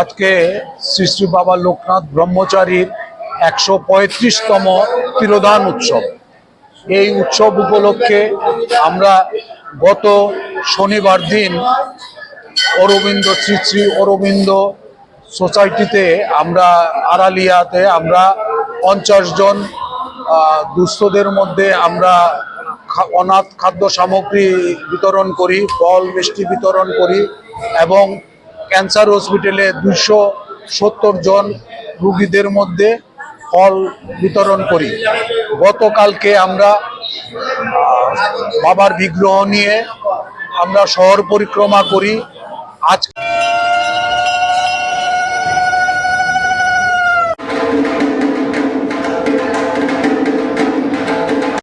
আজকে শ্রী শ্রী বাবা লোকনাথ ব্রহ্মচারীর একশো পঁয়ত্রিশতম তিরোধান উৎসব। এই উৎসব উপলক্ষে আমরা গত শনিবার দিন অরবিন্দ, শ্রী শ্রী অরবিন্দ সোসাইটিতে আমরা আড়ালিয়াতে আমরা পঞ্চাশ জন দুস্থদের মধ্যে আমরা অনাথ খাদ্য সামগ্রী বিতরণ করি, ফল, মিষ্টি বিতরণ করি এবং ক্যান্সার হসপিটালে দুশো সত্তর জন রুগীদের মধ্যে ফল বিতরণ করি। গতকালকে আমরা বাবার বিগ্রহ নিয়ে আমরা শহর পরিক্রমা করি। আজ